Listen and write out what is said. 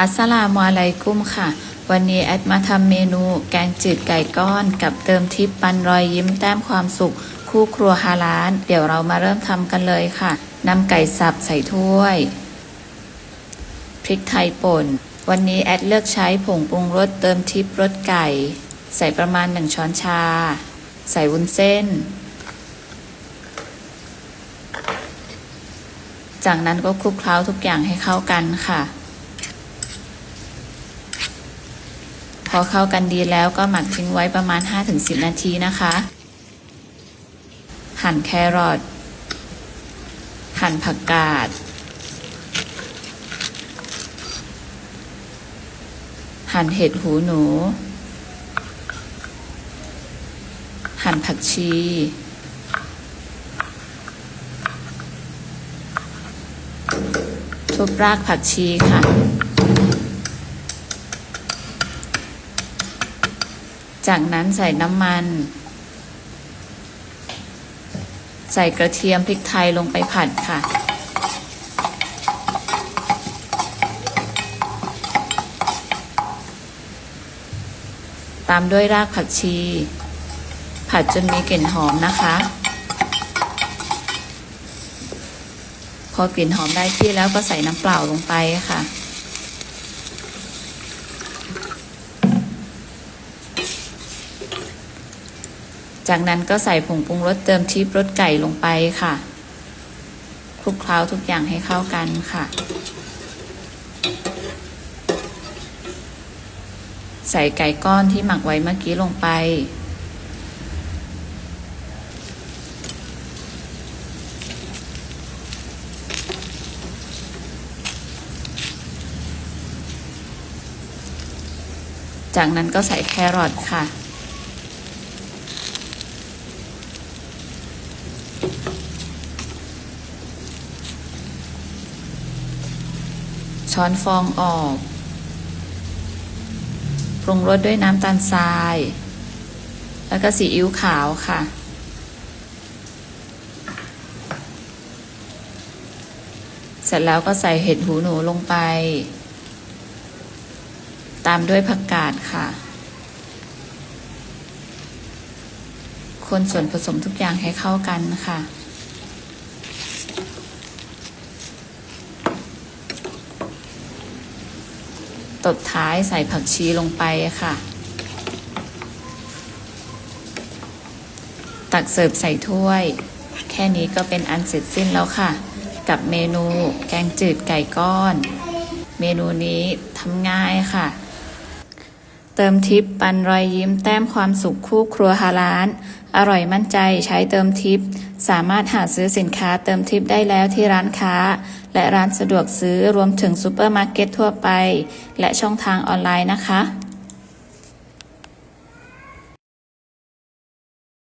อัสสลามุอะลัยกุมค่ะ วันนี้แอดมาทำเมนูแกงจืดไก่ก้อน กับเติมทิปปันรอยยิ้มแต้มความสุข คู่ครัวฮาลาน เดี๋ยวเรามาเริ่มทำกันเลยค่ะนำไก่สับใส่ถ้วย พริกไทยป่น วันนี้แอดเลือกใช้ผงปรุงรสเติมทิปรสไก่ ใส่ประมาณ 1 ช้อนชา ใส่วุ้นเส้น จากนั้นก็คลุกเคล้าทุกอย่างให้เข้ากันค่ะ อเข้ากันดีแล้วก็หมักทิ้งไว้ประมาณ 5-10 นาทีนะคะ หั่นแครอท หั่นผักกาด หั่นเห็ดหูหนู หั่นผักชีทุบรากผักชีค่ะ จากนั้นใส่น้ำมัน ใส่กระเทียมพริกไทยลงไปผัดค่ะ ตามด้วยรากผักชี ผัดจนมีกลิ่นหอมนะคะ พอกลิ่นหอมได้ที่แล้วก็ใส่น้ำเปล่าลงไปค่ะ จากนั้นก็ใส่ผงปรุงรสเติมทิปรสไก่ลงไปค่ะคลุกเคล้าทุกอย่างให้เข้ากันค่ะ ใส่ไก่ก้อนที่หมักไว้เมื่อกี้ลงไป จากนั้นก็ใส่แครอทค่ะ ช้อนฟองออก ปรุงรสด้วยน้ำตาลทราย แล้วก็ซีอิ๊วขาวค่ะ เสร็จแล้วก็ใส่เห็ดหูหนูลงไป ตามด้วยผักกาดค่ะ คนส่วนผสมทุกอย่างให้เข้ากันค่ะ ตบท้ายใส่ผักชีลงไปค่ะ ตักเสิร์ฟใส่ถ้วย แค่นี้ก็เป็นอันเสร็จสิ้นแล้วค่ะ กับเมนูแกงจืดไก่ก้อน เมนูนี้ทำง่ายค่ะ เติมทิปปันรอยยิ้มแต้มความสุขคู่ครัวฮาลาน อร่อยมั่นใจใช้เติมทิป สามารถหาซื้อสินค้าเติมทิปได้แล้วที่ร้านค้า และร้านสะดวกซื้อรวมถึงซูเปอร์มาร์เก็ตทั่วไป และช่องทางออนไลน์นะคะ